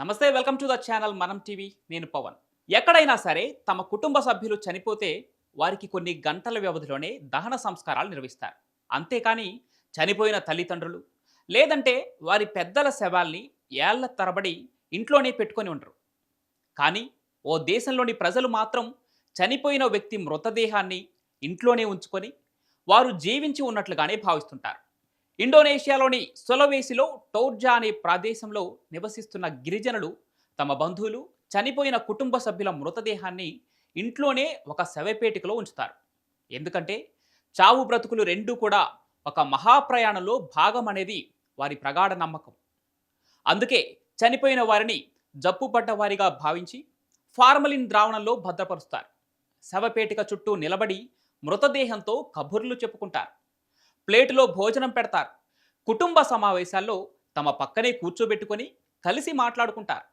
నమస్తే welcome to the channel Manam TV నేను పవన్. ఎక్కడైనా సరే తమ కుటుంబ సభ్యులు చనిపోతే వారికి కొన్ని గంటల వ్యవధిలోనే దహన సంస్కారాలు నిర్వహిస్తారు. అంతేకాని చనిపోయిన తల్లిదండ్రులు లేదంటే వారి పెద్దల శవాల్ని ఏళ్ళ తరబడి ఇంట్లోనే పెట్టుకొని ఉండరు. కానీ ఓ దేశంలోని ప్రజలు మాత్రం చనిపోయిన వ్యక్తి మృతదేహాన్ని ఇంట్లోనే ఉంచుకొని వారు జీవించి ఉన్నట్లుగానే భావిస్తుంటారు. ఇండోనేషియాలోని సొలవేసిలో టోర్జా అనే ప్రదేశంలో నివసిస్తున్న గిరిజనులు తమ బంధువులు చనిపోయిన కుటుంబ సభ్యుల మృతదేహాన్ని ఇంట్లోనే ఒక శవపేటికలో ఉంచుతారు. ఎందుకంటే చావు బ్రతుకులు రెండూ కూడా ఒక మహాప్రయాణంలో భాగం అనేది వారి ప్రగాఢ నమ్మకం. అందుకే చనిపోయిన వారిని జబ్బుపడ్డ వారిగా భావించి ఫార్మలిన్ ద్రావణంలో భద్రపరుస్తారు. శవపేటిక చుట్టూ నిలబడి మృతదేహంతో కబుర్లు చెప్పుకుంటారు. ప్లేటులో భోజనం పెడతారు. కుటుంబ సమావేశాల్లో తమ పక్కనే కూర్చోబెట్టుకొని కలిసి మాట్లాడుకుంటారు.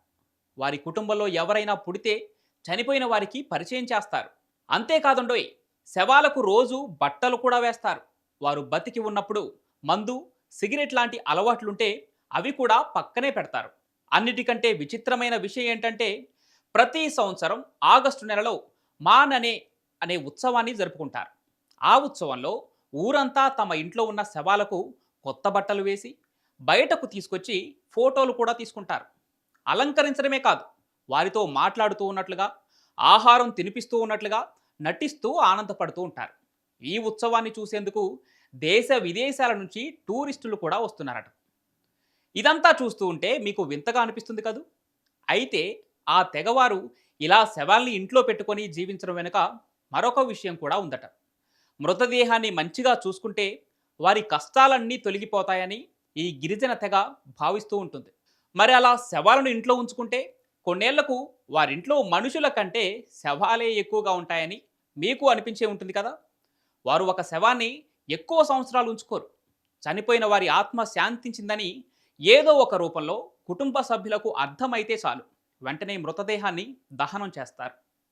వారి కుటుంబంలో ఎవరైనా పుడితే చనిపోయిన వారికి పరిచయం చేస్తారు. అంతేకాదండోయ్ శవాలకు రోజు బట్టలు కూడా వేస్తారు. వారు బతికి ఉన్నప్పుడు మందు సిగరెట్ లాంటి అలవాట్లుంటే అవి కూడా పక్కనే పెడతారు. అన్నిటికంటే విచిత్రమైన విషయం ఏంటంటే ప్రతి సంవత్సరం ఆగస్టు నెలలో మాననే అనే ఉత్సవాన్ని జరుపుకుంటారు. ఆ ఉత్సవంలో ఊరంతా తమ ఇంట్లో ఉన్న శవాలకు కొత్త బట్టలు వేసి బయటకు తీసుకొచ్చి ఫోటోలు కూడా తీసుకుంటారు. అలంకరించడమే కాదు వారితో మాట్లాడుతూ ఉన్నట్లుగా ఆహారం తినిపిస్తూ ఉన్నట్లుగా నటిస్తూ ఆనందపడుతూ ఉంటారు. ఈ ఉత్సవాన్ని చూసేందుకు దేశ విదేశాల నుంచి టూరిస్టులు కూడా వస్తున్నారట. ఇదంతా చూస్తూ ఉంటే మీకు వింతగా అనిపిస్తుంది కదూ? అయితే ఆ తెగవారు ఇలా శవాల్ని ఇంట్లో పెట్టుకొని జీవించడం వెనుక మరొక విషయం కూడా ఉందట. మృతదేహాన్ని మంచిగా చూసుకుంటే వారి కష్టాలన్నీ తొలగిపోతాయని ఈ గిరిజన తెగ భావిస్తూ ఉంటుంది. మరి అలా శవాలను ఇంట్లో ఉంచుకుంటే కొన్నేళ్ళకు వారింట్లో మనుషుల కంటే శవాలే ఎక్కువగా ఉంటాయని మీకు అనిపించే ఉంటుంది కదా? వారు ఒక శవాన్ని ఎక్కువ సంవత్సరాలు ఉంచుకోరు. చనిపోయిన వారి ఆత్మ శాంతించిందని ఏదో ఒక రూపంలో కుటుంబ సభ్యులకు అర్థమైతే చాలు. వెంటనే మృతదేహాన్ని దహనం చేస్తారు.